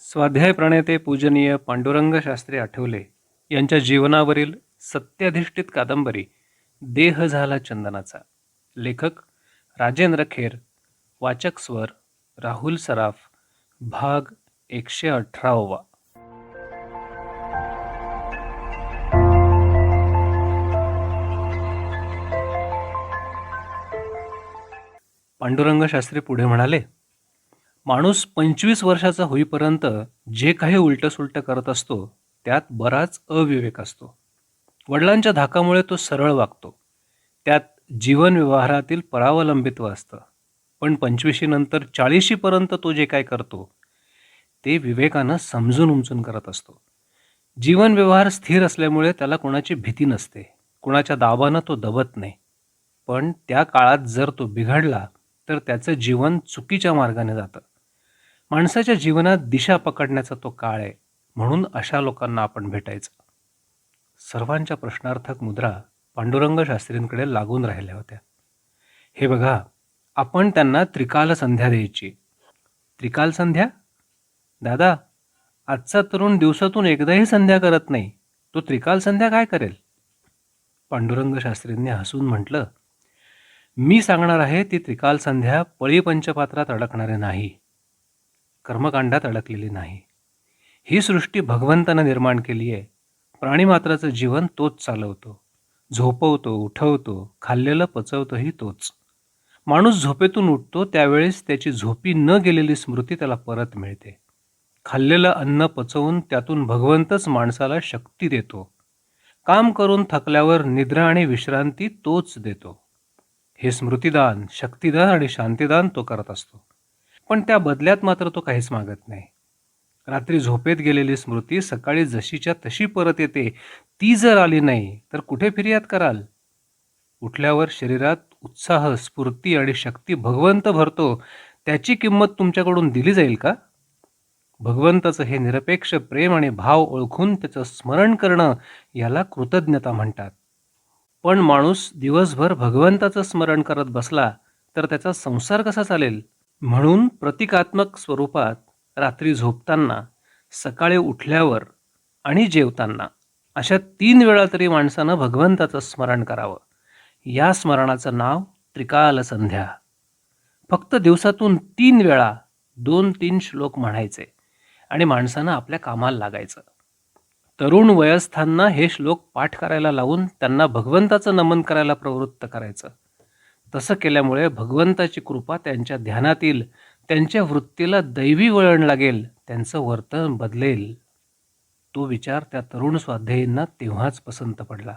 स्वाध्याय प्रणेते पूजनीय पांडुरंग शास्त्री आठवले यांच्या जीवनावरील सत्याधिष्ठित कादंबरी देह झाला चंदनाचा. लेखक राजेंद्र खेर वाचक स्वर राहुल सराफ भाग एकशे अठरावा. पांडुरंग शास्त्री पुढे म्हणाले माणूस पंचवीस वर्षाचा होईपर्यंत जे काही उलटं करत असतो त्यात बराच अविवेक असतो. वडिलांच्या धाकामुळे तो सरळ वागतो. त्यात जीवन व्यवहारातील परावलंबित्व असतं. पण पंचवीशीनंतर चाळीशीपर्यंत तो जे काय करतो ते विवेकानं समजून उमजून करत असतो. जीवन व्यवहार स्थिर असल्यामुळे त्याला कोणाची भीती नसते. कुणाच्या दाबानं तो दबत नाही. पण त्या काळात जर तो बिघडला तर त्याचं जीवन चुकीच्या मार्गाने जातं. माणसाच्या जीवनात दिशा पकडण्याचा तो काळ आहे. म्हणून अशा लोकांना आपण भेटायचं. सर्वांच्या प्रश्नार्थक मुद्रा पांडुरंग शास्त्रींकडे लागून राहिल्या होत्या. हे बघा आपण त्यांना त्रिकाल संध्या द्यायची. त्रिकाल संध्या? दादा आजचा तरुण दिवसातून एकदाही संध्या करत नाही. तो त्रिकाल संध्या काय करेल? पांडुरंग शास्त्रींनी हसून म्हटलं मी सांगणार आहे ती त्रिकाल संध्या पळी पंचपात्रात अडकणारे नाही. कर्मकांडात अडकलेली नाही. ही सृष्टी भगवंतानं निर्माण केली आहे. प्राणीमात्राचं जीवन तोच चालवतो. झोपवतो उठवतो खाल्लेलं पचवतोही तोच. माणूस झोपेतून उठतो त्यावेळेस त्याची झोपी न गेलेली स्मृती त्याला परत मिळते. खाल्लेलं अन्न पचवून त्यातून भगवंतच माणसाला शक्ती देतो. काम करून थकल्यावर निद्रा आणि विश्रांती तोच देतो. हे स्मृतिदान शक्तिदान आणि शांतिदान तो करत असतो. पण त्या बदल्यात मात्र तो काहीच मागत नाही. रात्री झोपेत गेलेली स्मृती सकाळी जशीच्या तशी परत येते. ती जर आली नाही तर कुठे फिर्याद कराल? उठल्यावर शरीरात उत्साह स्फूर्ती आणि शक्ती भगवंत भरतो. त्याची किंमत तुमच्याकडून दिली जाईल का? भगवंताचं हे निरपेक्ष प्रेम आणि भाव ओळखून त्याचं स्मरण करणं याला कृतज्ञता म्हणतात. पण माणूस दिवसभर भगवंताचं स्मरण करत बसला तर त्याचा संसार कसा चालेल? म्हणून प्रतिकात्मक स्वरूपात रात्री झोपताना सकाळी उठल्यावर आणि जेवताना अशा तीन वेळा तरी माणसानं भगवंताचं स्मरण करावं. या स्मरणाचं नाव त्रिकाल संध्या. फक्त दिवसातून तीन वेळा दोन तीन श्लोक म्हणायचे आणि माणसानं आपल्या कामाला लागायचं. तरुण वयस्थांना हे श्लोक पाठ करायला लावून त्यांना भगवंताचं नमन करायला प्रवृत्त करायचं. तसं केल्यामुळे भगवंताची कृपा त्यांच्या ध्यानातील त्यांच्या वृत्तीला दैवी वळण लागेल त्यांचं वर्तन बदलेल. तो विचार त्या तरुण स्वाध्यायींना तेव्हाच पसंत पडला.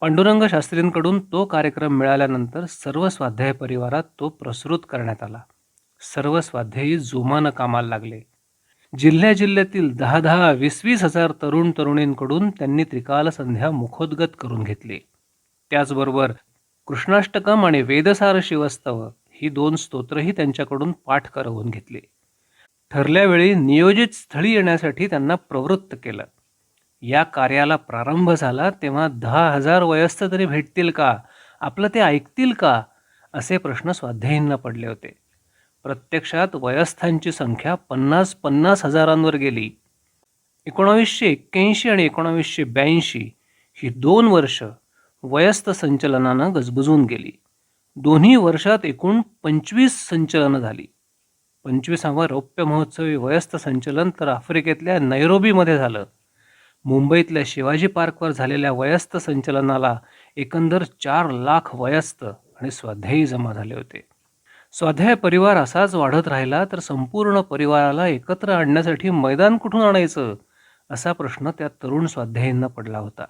पांडुरंग शास्त्रींकडून तो कार्यक्रम मिळाल्यानंतर सर्व स्वाध्याय परिवारात तो प्रसृत करण्यात आला. सर्व स्वाध्यायी जोमानं कामाला लागले. जिल्ह्या जिल्ह्यातील दहा दहा वीस वीस हजार तरुण तरुणींकडून त्यांनी त्रिकाल संध्या मुखोद्गत करून घेतली. त्याचबरोबर कृष्णाष्टकम आणि वेदसार शिवस्तव ही दोन स्तोत्रही त्यांच्याकडून पाठ करवून घेतले. ठरल्यावेळी नियोजित स्थळी येण्यासाठी त्यांना प्रवृत्त केलं. या कार्याला प्रारंभ झाला तेव्हा दहा हजार वयस्थ तरी भेटतील का? आपलं ते ऐकतील का? असे प्रश्न स्वाध्यायींना पडले होते. प्रत्यक्षात वयस्थांची संख्या पन्नास पन्नास हजारांवर गेली. एकोणावीसशे एक्क्याऐंशी आणि एकोणावीसशे ब्याऐंशी ही दोन वर्ष वयस्थ संचलनानं गजबजून गेली. दोन्ही वर्षात एकूण पंचवीस संचलनं झाली. पंचवीसावं रौप्य महोत्सवी वयस्थ संचलन तर आफ्रिकेतल्या नैरोबीमध्ये झालं. मुंबईतल्या शिवाजी पार्कवर झालेल्या वयस्थ संचलनाला एकंदर चार लाख वयस्थ आणि स्वाध्यायी जमा झाले होते. स्वाध्याय परिवार असाच वाढत राहिला तर संपूर्ण परिवाराला एकत्र आणण्यासाठी मैदान कुठून आणायचं? असा प्रश्न त्या तरुण स्वाध्यायींना पडला होता.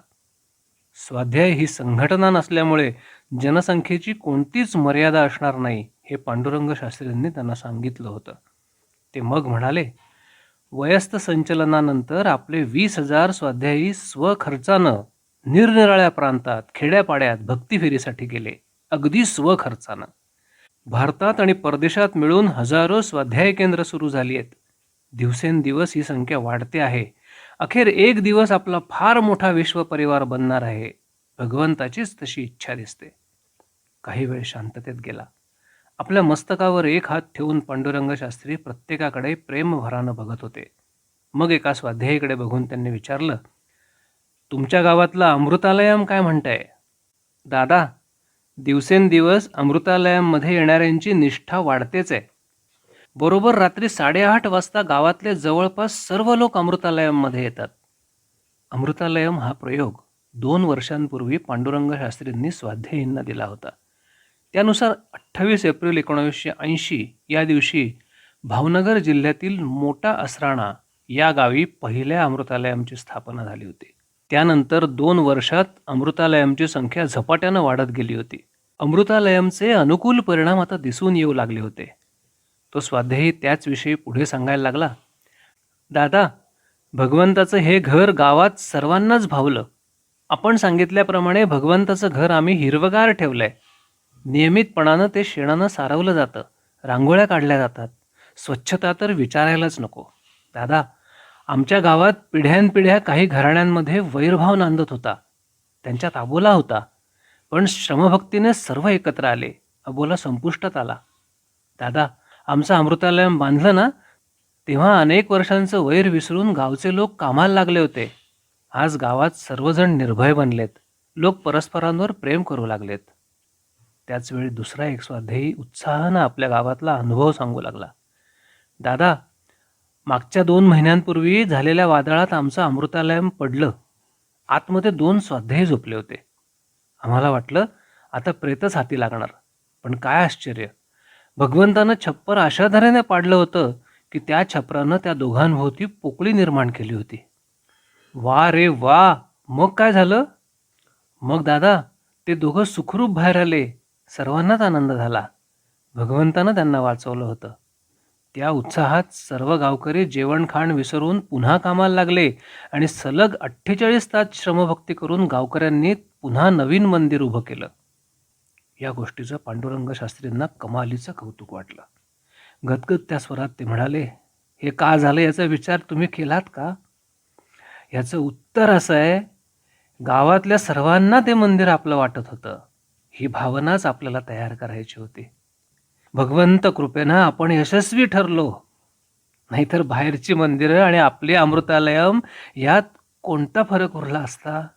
स्वाध्याय ही संघटना नसल्यामुळे जनसंख्येची कोणतीच मर्यादा असणार नाही हे पांडुरंग शास्त्रींनी त्यांना सांगितलं होतं. ते मग म्हणाले वयस्थ संचलनानंतर आपले वीस हजार स्वाध्यायी स्वखर्चानं निरनिराळ्या प्रांतात खेड्यापाड्यात भक्तीफेरीसाठी गेले अगदी स्वखर्चानं. भारतात आणि परदेशात मिळून हजारो स्वाध्याय केंद्र सुरू झाली आहेत. दिवसेंदिवस ही संख्या वाढते आहे. अखेर एक दिवस आपला फार मोठा विश्व परिवार बनणार आहे. भगवंताचीच तशी इच्छा दिसते. काही वेळ शांततेत गेला. आपल्या मस्तकावर एक हात ठेवून पांडुरंग शास्त्री प्रत्येकाकडे प्रेमभरानं बघत होते. मग एका स्वाध्यायीकडे बघून त्यांनी विचारलं तुमच्या गावातला अमृतालयम काय म्हणताय? दादा दिवसेंदिवस अमृतालयामध्ये येणाऱ्यांची निष्ठा वाढतेच आहे. बरोबर रात्री साडेआठ वाजता गावातले जवळपास सर्व लोक अमृतालयममध्ये येतात. अमृतालयम हा प्रयोग दोन वर्षांपूर्वी पांडुरंग शास्त्रींनी स्वाध्यायींना दिला होता. त्यानुसार अठ्ठावीस एप्रिल एकोणावीसशे ऐंशी या दिवशी भावनगर जिल्ह्यातील मोठा असराणा या गावी पहिल्या अमृतालयमची स्थापना झाली होती. त्यानंतर दोन वर्षात अमृतालयमची संख्या झपाट्यानं वाढत गेली होती. अमृतालयमचे अनुकूल परिणाम आता दिसून येऊ लागले होते. तो स्वाध्यायी त्याचविषयी पुढे सांगायला लागला. दादा भगवंताचं हे घर गावात सर्वांनाच भावलं. आपण सांगितल्याप्रमाणे भगवंताचं घर आम्ही हिरवगार आहे नियमितपणानं ते शेणानं सारवलं जातं रांगोळ्या काढल्या जातात. स्वच्छता तर विचारायलाच नको. दादा आमच्या गावात पिढ्यानपिढ्या काही घराण्यांमध्ये वैरभाव नांदत होता. त्यांच्यात अबोला होता. पण श्रमभक्तीने सर्व एकत्र आले. अबोला संपुष्टात आला. दादा आमचं अमृतालयम बांधलं ना तेव्हा अनेक वर्षांचं वैर विसरून गावचे लोक कामाला लागले होते. आज गावात सर्वजण निर्भय बनलेत. लोक परस्परांवर प्रेम करू लागलेत. त्याचवेळी दुसरा एक स्वाध्यायी उत्साहानं आपल्या गावातला अनुभव सांगू लागला. दादा मागच्या दोन महिन्यांपूर्वी झालेल्या वादळात आमचं अमृतालयम पडलं. आतमध्ये दोन स्वाध्यायी झोपले होते. आम्हाला वाटलं आता प्रेतच हाती लागणार. पण काय आश्चर्य! भगवंतानं छप्पर अशा धऱ्याने पाडलं होतं की त्या छपरानं त्या दोघांभोवती पोकळी निर्माण केली होती. वा रे वा! मग काय झालं? मग दादा ते दोघं सुखरूप बाहेर आले. सर्वांनाच आनंद झाला. भगवंतानं त्यांना वाचवलं होतं. त्या उत्साहात सर्व गावकरी जेवणखाण विसरून पुन्हा कामाला लागले आणि सलग अठ्ठेचाळीस तास श्रमभक्ती करून गावकऱ्यांनी पुन्हा नवीन मंदिर उभं केलं. या गोष्टीचं पांडुरंग शास्त्रींना कमालीचं कौतुक वाटलं. गदगद त्या स्वरात ते म्हणाले हे का झालं याचा विचार तुम्ही केलात का? याचं उत्तर असं आहे गावातल्या सर्वांना ते मंदिर आपलं वाटत होतं. ही भावनाच आपल्याला तयार करायची होती. भगवंत कृपेनं आपण यशस्वी ठरलो. नाहीतर बाहेरची मंदिरं आणि आपले अमृतालयम यात कोणता फरक उरला असता?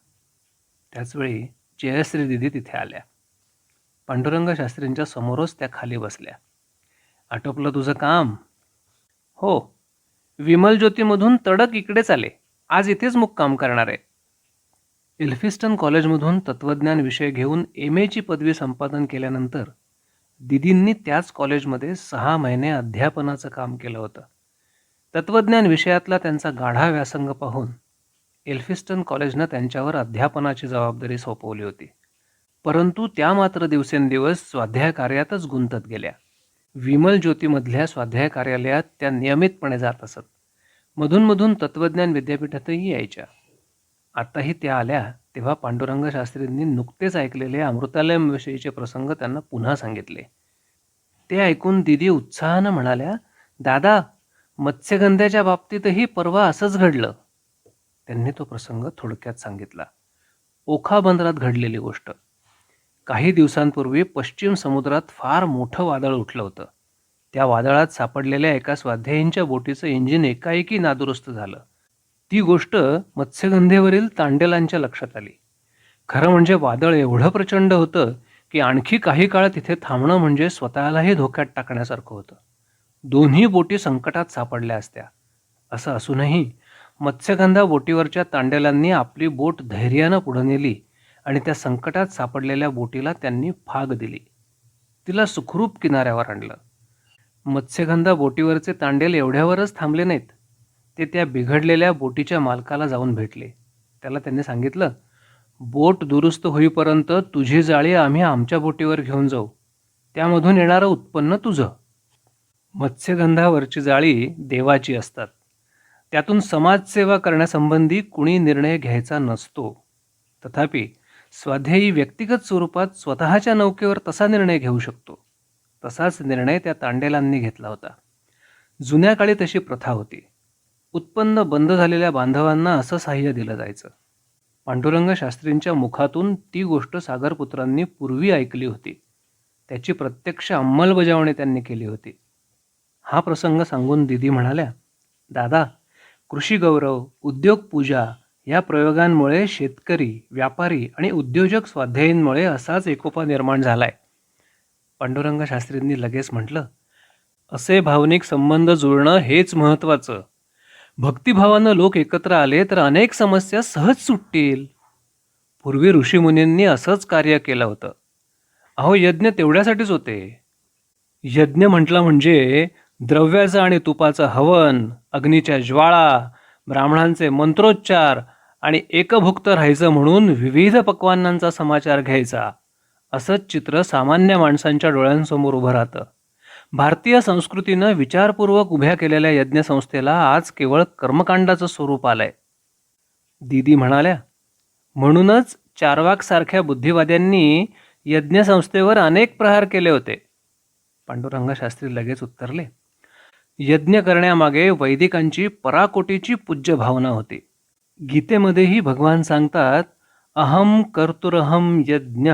त्याचवेळी जयश्री दिदी तिथे आल्या. पांडुरंग शास्त्रींच्या समोरच त्या खाली बसल्या. आटोपलं तुझं काम? हो. विमल ज्योतीमधून तडक इकडेच आले. आज इथेच मुक्काम करणार आहे. एल्फिस्टन कॉलेजमधून तत्त्वज्ञान विषय घेऊन एम एची पदवी संपादन केल्यानंतर दिदींनी त्याच कॉलेजमध्ये सहा महिने अध्यापनाचं काम केलं होतं. तत्त्वज्ञान विषयातला त्यांचा गाढा व्यासंग पाहून एल्फिस्टन कॉलेजनं त्यांच्यावर अध्यापनाची जबाबदारी सोपवली होती. परंतु त्या मात्र दिवसेंदिवस स्वाध्याय कार्यातच गुंतत गेल्या. विमल ज्योतीमधल्या स्वाध्याय कार्यालयात त्या नियमितपणे जात असत. मधूनमधून तत्त्वज्ञान विद्यापीठातही यायच्या. आत्ताही त्या आल्या तेव्हा पांडुरंग शास्त्रींनी नुकतेच ऐकलेले अमृतालयमविषयीचे प्रसंग त्यांना पुन्हा सांगितले. ते ऐकून दिदी उत्साहानं म्हणाल्या दादा मत्स्यगंध्याच्या बाबतीतही परवा असंच घडलं. त्यांनी तो प्रसंग थोडक्यात सांगितला. ओखा बंदरात घडलेली गोष्ट. काही दिवसांपूर्वी पश्चिम समुद्रात फार मोठं वादळ उठलं होतं. त्या वादळात सापडलेल्या एका स्वाध्यायींच्या बोटीचं इंजिन एकाएकी नादुरुस्त झालं. ती गोष्ट मत्स्यगंधेवरील तांडेलांच्या लक्षात आली. खरं म्हणजे वादळ एवढं प्रचंड होतं की आणखी काही काळ तिथे थांबणं म्हणजे स्वतःलाही धोक्यात टाकण्यासारखं होतं. दोन्ही बोटी संकटात सापडल्या असत्या. असं असूनही मत्स्यगंधा बोटीवरच्या तांडेलांनी आपली बोट धैर्यानं पुढं नेली आणि त्या संकटात सापडलेल्या बोटीला त्यांनी फाग दिली. तिला सुखरूप किनाऱ्यावर आणलं. मत्स्यगंधा बोटीवरचे तांडेल एवढ्यावरच थांबले नाहीत. ते त्या बिघडलेल्या बोटीच्या मालकाला जाऊन भेटले. त्याला त्यांनी सांगितलं बोट दुरुस्त होईपर्यंत तुझी जाळी आम्ही आमच्या बोटीवर घेऊन जाऊ. त्यामधून येणारं उत्पन्न तुझं. मत्स्यगंधावरची जाळी देवाची असतात. त्यातून समाजसेवा करण्यासंबंधी कुणी निर्णय घ्यायचा नसतो. तथापि स्वाध्यायी व्यक्तिगत स्वरूपात स्वतःच्या नौकेवर तसा निर्णय घेऊ शकतो. तसाच निर्णय त्या तांडेलांनी घेतला होता. जुन्या काळी तशी प्रथा होती. उत्पन्न बंद झालेल्या बांधवांना असं सहाय्य दिलं जायचं. पांडुरंग शास्त्रींच्या मुखातून ती गोष्ट सागरपुत्रांनी पूर्वी ऐकली होती. त्याची प्रत्यक्ष अंमलबजावणी त्यांनी केली होती. हा प्रसंग सांगून दिदी म्हणाल्या दादा कृषी गौरव उद्योग पूजा या प्रयोगांमुळे शेतकरी व्यापारी आणि उद्योजक स्वाध्यायींमुळे असाच एकोपा निर्माण झालाय. पांडुरंग शास्त्रींनी लगेच म्हटलं असे भावनिक संबंध जुळणं हेच महत्त्वाचं. भक्तिभावानं लोक एकत्र आले तर अनेक समस्या सहज सुटतील. पूर्वी ऋषीमुनींनी असंच कार्य केलं होतं. अहो यज्ञ तेवढ्यासाठीच होते. यज्ञ म्हटलं म्हणजे द्रव्याचं आणि तुपाचं हवन अग्नीच्या ज्वाळा ब्राह्मणांचे मंत्रोच्चार आणि एकभुक्त राहायचं म्हणून विविध पक्वान्नांचा समाचार घ्यायचा असंच चित्र सामान्य माणसांच्या डोळ्यांसमोर उभं राहतं. भारतीय संस्कृतीनं विचारपूर्वक उभ्या केलेल्या यज्ञसंस्थेला आज केवळ कर्मकांडाचं स्वरूप आलंय. दीदी म्हणाल्या म्हणूनच चारवाकसारख्या बुद्धिवाद्यांनी यज्ञसंस्थेवर अनेक प्रहार केले होते. पांडुरंग शास्त्री लगेच उत्तरले यज्ञ करण्यामागे वैदिकांची पराकोटीची पूज्य भावना होती. गीतेमध्येही भगवान सांगतात अहम कर्तुरहम यज्ञ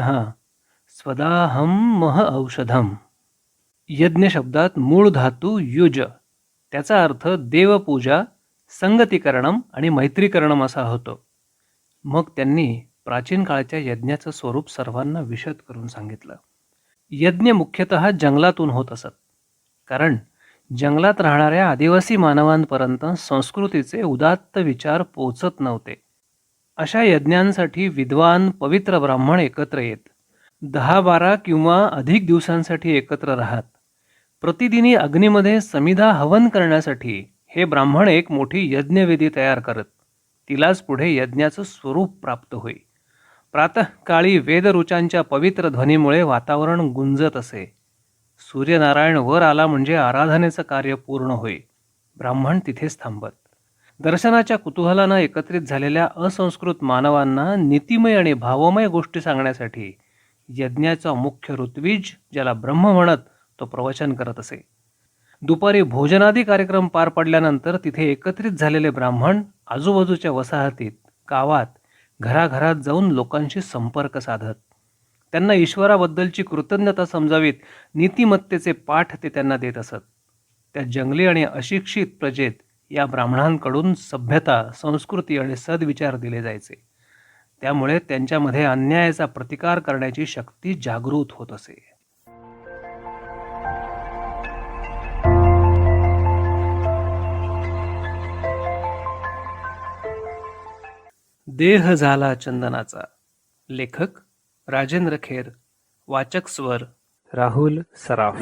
स्वदाहम मह औषधम. यज्ञ शब्दात मूळ धातू युज त्याचा अर्थ देवपूजा संगतीकरणम आणि मैत्रीकरणम असा होतो. मग त्यांनी प्राचीन काळच्या यज्ञाचं स्वरूप सर्वांना विशद करून सांगितलं. यज्ञ मुख्यतः जंगलातून होत असत कारण जंगलात राहणाऱ्या आदिवासी मानवांपर्यंत संस्कृतीचे उदात्त विचार पोचत नव्हते. अशा यज्ञांसाठी विद्वान पवित्र ब्राह्मण एकत्र येत. दहा बारा किंवा अधिक दिवसांसाठी एकत्र राहत. प्रतिदिनी अग्नीमध्ये समिधा हवन करण्यासाठी हे ब्राह्मण एक मोठी यज्ञवेदी तयार करत. तिलाच पुढे यज्ञाचं स्वरूप प्राप्त होई प्रातःकाळी वेदरुचांच्या पवित्र ध्वनीमुळे वातावरण गुंजत असे. सूर्यनारायण वर आला म्हणजे आराधनेचं कार्य पूर्ण होई ब्राह्मण तिथेच थांबत. दर्शनाच्या कुतूहलानं एकत्रित झालेल्या असंस्कृत मानवांना नीतिमय आणि भावमय गोष्टी सांगण्यासाठी यज्ञाचा मुख्य ऋत्विज ज्याला ब्रह्म म्हणत तो प्रवचन करत असे. दुपारी भोजनादी कार्यक्रम पार पडल्यानंतर तिथे एकत्रित झालेले ब्राह्मण आजूबाजूच्या वसाहतीत गावात घराघरात जाऊन लोकांशी संपर्क साधत. त्यांना ईश्वराबद्दलची कृतज्ञता समजावीत नीतिमत्तेचे पाठ ते त्यांना देत असत. त्या जंगली आणि अशिक्षित प्रजेत या ब्राह्मणांकडून सभ्यता संस्कृती आणि सद्विचार दिले जायचे. त्यामुळे त्यांच्यामध्ये अन्यायाचा प्रतिकार करण्याची शक्ती जागृत होत असे. देह झाला चंदनाचा. लेखक राजेंद्र खेर वाचक स्वर राहुल सराफ.